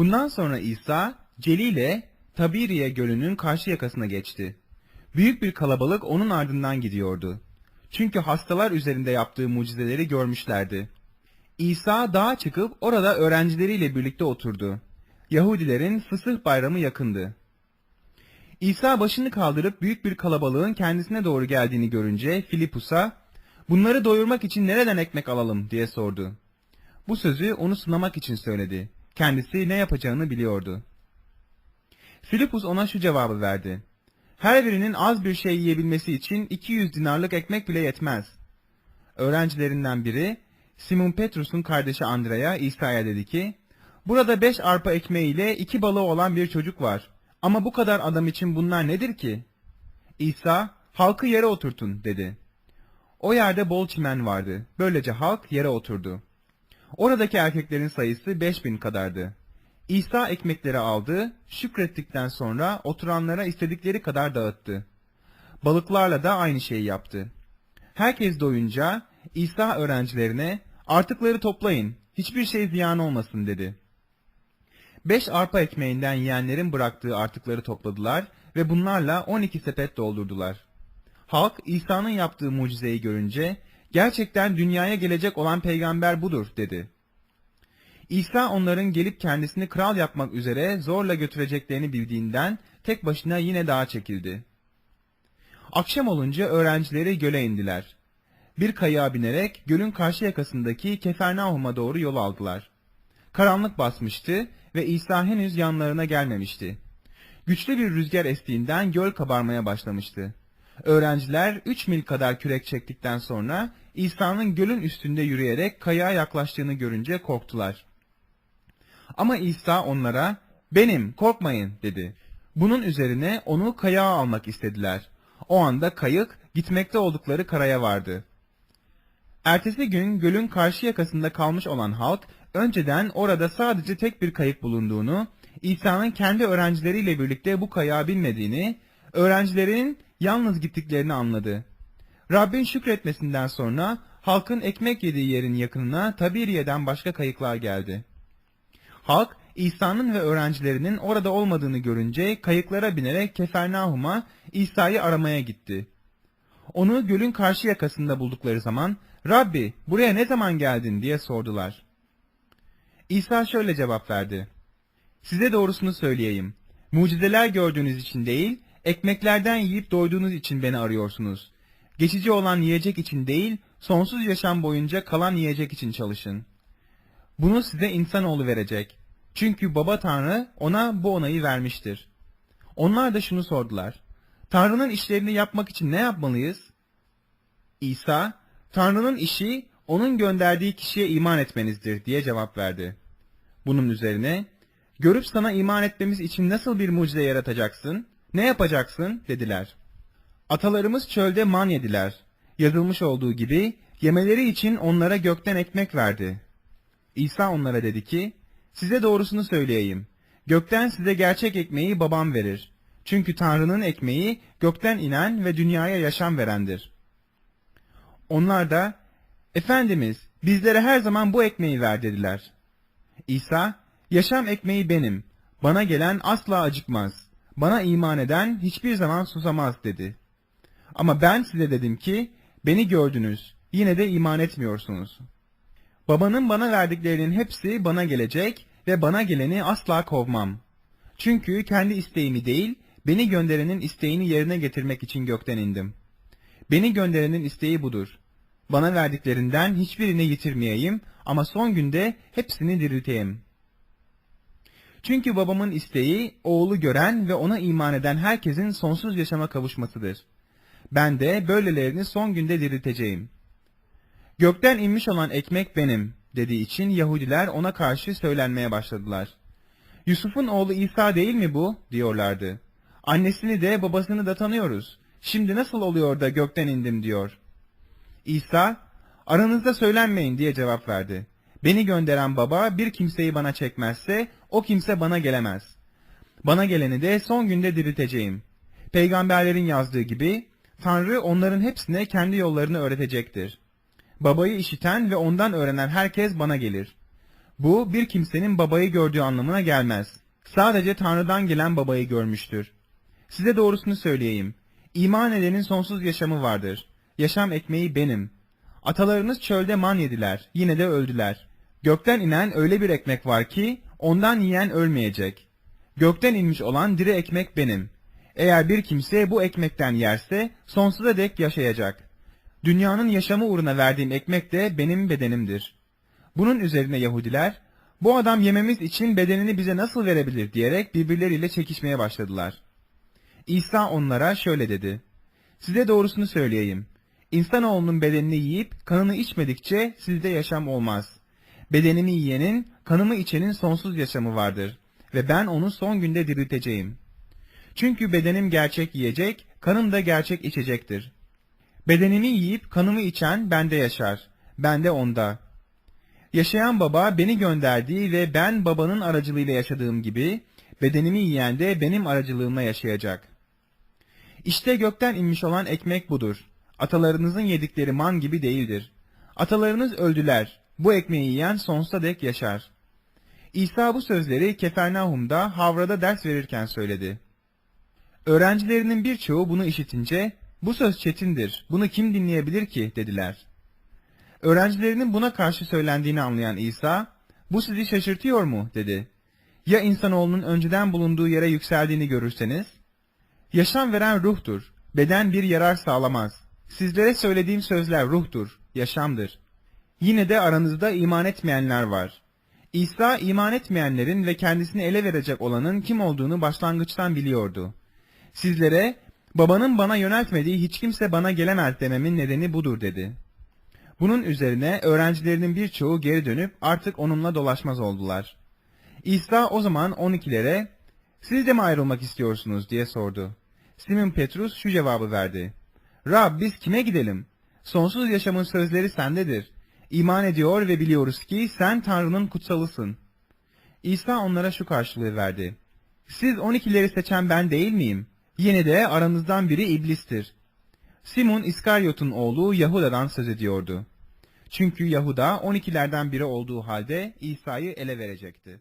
Bundan sonra İsa Celile Tabiriye gölünün karşı yakasına geçti. Büyük bir kalabalık onun ardından gidiyordu. Çünkü hastalar üzerinde yaptığı mucizeleri görmüşlerdi. İsa dağa çıkıp orada öğrencileriyle birlikte oturdu. Yahudilerin fısıh bayramı yakındı. İsa başını kaldırıp büyük bir kalabalığın kendisine doğru geldiğini görünce Filipus'a bunları doyurmak için nereden ekmek alalım diye sordu. Bu sözü onu sınamak için söyledi. Kendisi ne yapacağını biliyordu. Filipus ona şu cevabı verdi. Her birinin az bir şey yiyebilmesi için 200 dinarlık ekmek bile yetmez. Öğrencilerinden biri Simon Petrus'un kardeşi Andrea İsa'ya dedi ki, Burada beş arpa ekmeğiyle iki balığı olan bir çocuk var. Ama bu kadar adam için bunlar nedir ki? İsa, halkı yere oturtun dedi. O yerde bol çimen vardı. Böylece halk yere oturdu. Oradaki erkeklerin sayısı beş bin kadardı. İsa ekmekleri aldı, şükrettikten sonra oturanlara istedikleri kadar dağıttı. Balıklarla da aynı şeyi yaptı. Herkes doyunca İsa öğrencilerine artıkları toplayın, hiçbir şey ziyan olmasın dedi. Beş arpa ekmeğinden yiyenlerin bıraktığı artıkları topladılar ve bunlarla on iki sepet doldurdular. Halk İsa'nın yaptığı mucizeyi görünce gerçekten dünyaya gelecek olan peygamber budur dedi. İsa onların gelip kendisini kral yapmak üzere zorla götüreceklerini bildiğinden tek başına yine dağa çekildi. Akşam olunca öğrencileri göle indiler. Bir kayığa binerek gölün karşı yakasındaki Kefernaum'a doğru yol aldılar. Karanlık basmıştı ve İsa henüz yanlarına gelmemişti. Güçlü bir rüzgar estiğinden göl kabarmaya başlamıştı. Öğrenciler üç mil kadar kürek çektikten sonra İsa'nın gölün üstünde yürüyerek kayığa yaklaştığını görünce korktular. Ama İsa onlara benim korkmayın dedi. Bunun üzerine onu kayağa almak istediler. O anda kayık gitmekte oldukları karaya vardı. Ertesi gün gölün karşı yakasında kalmış olan halk önceden orada sadece tek bir kayık bulunduğunu, İsa'nın kendi öğrencileriyle birlikte bu kayağa binmediğini, öğrencilerinin yalnız gittiklerini anladı. Rabbin şükretmesinden sonra halkın ekmek yediği yerin yakınına Tabiriye'den başka kayıklar geldi. Halk İsa'nın ve öğrencilerinin orada olmadığını görünce kayıklara binerek Kefernaum'a İsa'yı aramaya gitti. Onu gölün karşı yakasında buldukları zaman Rabbi buraya ne zaman geldin diye sordular. İsa şöyle cevap verdi. Size doğrusunu söyleyeyim. Mucizeler gördüğünüz için değil, ekmeklerden yiyip doyduğunuz için beni arıyorsunuz. Geçici olan yiyecek için değil, sonsuz yaşam boyunca kalan yiyecek için çalışın. Bunu size insanoğlu verecek. Çünkü baba Tanrı ona bu onayı vermiştir. Onlar da şunu sordular. Tanrı'nın işlerini yapmak için ne yapmalıyız? İsa, Tanrı'nın işi onun gönderdiği kişiye iman etmenizdir diye cevap verdi. Bunun üzerine, görüp sana iman etmemiz için nasıl bir mucize yaratacaksın, ne yapacaksın dediler. Atalarımız çölde man yediler. Yazılmış olduğu gibi yemeleri için onlara gökten ekmek verdi. İsa onlara dedi ki, size doğrusunu söyleyeyim. Gökten size gerçek ekmeği babam verir. Çünkü Tanrı'nın ekmeği gökten inen ve dünyaya yaşam verendir. Onlar da, Efendimiz bizlere her zaman bu ekmeği ver dediler. İsa, yaşam ekmeği benim. Bana gelen asla acıkmaz. Bana iman eden hiçbir zaman susamaz dedi. Ama ben size dedim ki, beni gördünüz, yine de iman etmiyorsunuz. Babanın bana verdiklerinin hepsi bana gelecek ve bana geleni asla kovmam. Çünkü kendi isteğimi değil, beni gönderenin isteğini yerine getirmek için gökten indim. Beni gönderenin isteği budur. Bana verdiklerinden hiçbirini yitirmeyeyim ama son günde hepsini dirilteyim. Çünkü babamın isteği oğlu gören ve ona iman eden herkesin sonsuz yaşama kavuşmasıdır. Ben de böylelerini son günde dirilteceğim. Gökten inmiş olan ekmek benim dediği için Yahudiler ona karşı söylenmeye başladılar. Yusuf'un oğlu İsa değil mi bu diyorlardı. Annesini de babasını da tanıyoruz. Şimdi nasıl oluyor da gökten indim diyor. İsa, aranızda söylenmeyin diye cevap verdi. Beni gönderen baba bir kimseyi bana çekmezse o kimse bana gelemez. Bana geleni de son günde dirilteceğim. Peygamberlerin yazdığı gibi Tanrı onların hepsine kendi yollarını öğretecektir. Babayı işiten ve ondan öğrenen herkes bana gelir. Bu bir kimsenin babayı gördüğü anlamına gelmez. Sadece Tanrı'dan gelen babayı görmüştür. Size doğrusunu söyleyeyim. İman edenin sonsuz yaşamı vardır. Yaşam ekmeği benim. Atalarınız çölde man yediler, yine de öldüler. Gökten inen öyle bir ekmek var ki, ondan yiyen ölmeyecek. Gökten inmiş olan diri ekmek benim. Eğer bir kimse bu ekmekten yerse, sonsuza dek yaşayacak. Dünyanın yaşamı uğruna verdiğim ekmek de benim bedenimdir. Bunun üzerine Yahudiler, bu adam yememiz için bedenini bize nasıl verebilir diyerek birbirleriyle çekişmeye başladılar. İsa onlara şöyle dedi. Size doğrusunu söyleyeyim. İnsanoğlunun bedenini yiyip kanını içmedikçe sizde yaşam olmaz. Bedenimi yiyenin, kanımı içenin sonsuz yaşamı vardır ve ben onu son günde dirilteceğim. Çünkü bedenim gerçek yiyecek, kanım da gerçek içecektir. Bedenimi yiyip kanımı içen bende yaşar, ben de onda. Yaşayan baba beni gönderdiği ve ben babanın aracılığıyla yaşadığım gibi, bedenimi yiyen de benim aracılığımla yaşayacak. İşte gökten inmiş olan ekmek budur. Atalarınızın yedikleri man gibi değildir. Atalarınız öldüler. Bu ekmeği yiyen sonsuza dek yaşar. İsa bu sözleri Kefernaum'da Havra'da ders verirken söyledi. Öğrencilerinin birçoğu bunu işitince, bu söz çetindir, bunu kim dinleyebilir ki dediler. Öğrencilerinin buna karşı söylendiğini anlayan İsa, bu sizi şaşırtıyor mu dedi. Ya insanoğlunun önceden bulunduğu yere yükseldiğini görürseniz? Yaşam veren ruhtur, beden bir yarar sağlamaz. Sizlere söylediğim sözler ruhtur, yaşamdır. Yine de aranızda iman etmeyenler var. İsa iman etmeyenlerin ve kendisini ele verecek olanın kim olduğunu başlangıçtan biliyordu. Sizlere babanın bana yöneltmediği hiç kimse bana gelemez dememin nedeni budur dedi. Bunun üzerine öğrencilerinin birçoğu geri dönüp artık onunla dolaşmaz oldular. İsa o zaman on ikilere siz de mi ayrılmak istiyorsunuz diye sordu. Simon Petrus şu cevabı verdi. Rab biz kime gidelim? Sonsuz yaşamın sözleri sendedir. İman ediyor ve biliyoruz ki sen Tanrı'nın kutsalısın. İsa onlara şu karşılığı verdi. Siz on ikileri seçen ben değil miyim? Yine de aranızdan biri iblistir. Simon İskaryot'un oğlu Yahuda'dan söz ediyordu. Çünkü Yahuda on ikilerden biri olduğu halde İsa'yı ele verecekti.